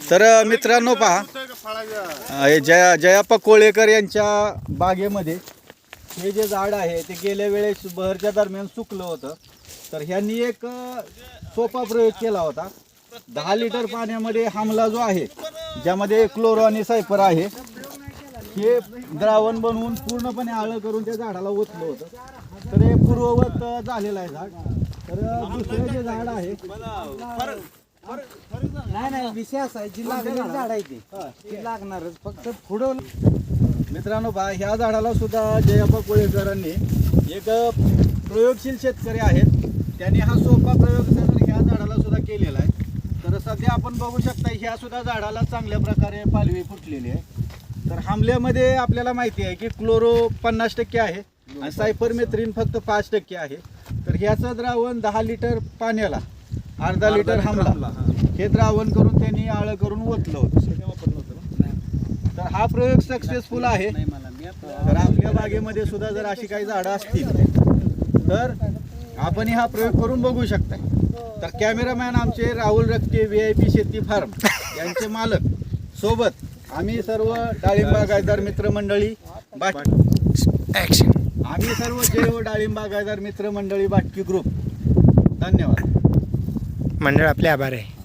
तर मित्रांनो पहा. हे जया जयाप्पा कोळेकर यांच्या बागेमध्ये हे जे झाड आहे ते गेल्या वेळेस बहरच्या दरम्यान सुकलं होतं. तर ह्यांनी एक सोपा प्रयोग केला होता. दहा लिटर पाण्यामध्ये हमला जो आहे ज्यामध्ये क्लोरो आणि सायपर आहे हे द्रावण बनवून पूर्णपणे आळं करून त्या झाडाला ओतलं होतं. तर हे पूर्ववत झालेलं आहे झाड. तर दुसरं जे झाड आहे नाही नाही विषय असा आहे जी लागणारी झाड आहे ती. ती लागणारच फक्त पुढं मित्रांनो पहा ह्या झाडाला सुद्धा जयप्पा कोळेकरांनी एक प्रयोगशील शेतकरी आहेत. त्यांनी हा सोपा प्रयोग सर ह्या झाडाला सुद्धा केलेला आहे. तर सध्या आपण बघू शकता ह्या सुद्धा झाडाला चांगल्या प्रकारे पालवी फुटलेली आहे. तर हामल्यामध्ये आपल्याला माहिती आहे की क्लोरो पन्नास टक्के आहे आणि सायपर मेथ्रीन फक्त पाच टक्के आहे. तर ह्याचं द्रावण दहा लिटर पाण्याला अर्धा लिटर हमला हे. द्रावण करून त्यांनी आळं करून ओतलं होतं. तर हा प्रयोग सक्सेसफुल आहे. नाही मला मी आपलं तर आपल्या बागेमध्ये सुद्धा जर अशी काही झाडं असतील तर आपण हा प्रयोग करून बघू शकता तर कॅमेरामॅन आमचे Rahul Rakke V I P शेती फार्म यांचे मालक. सोबत आम्ही सर्व डाळिंब बागायतदार मित्रमंडळी बाकी आम्ही सर्व जैव डाळिंब बागायतदार मित्रमंडळी बाटकी ग्रुप धन्यवाद. मंडळ आपले आभार आहे.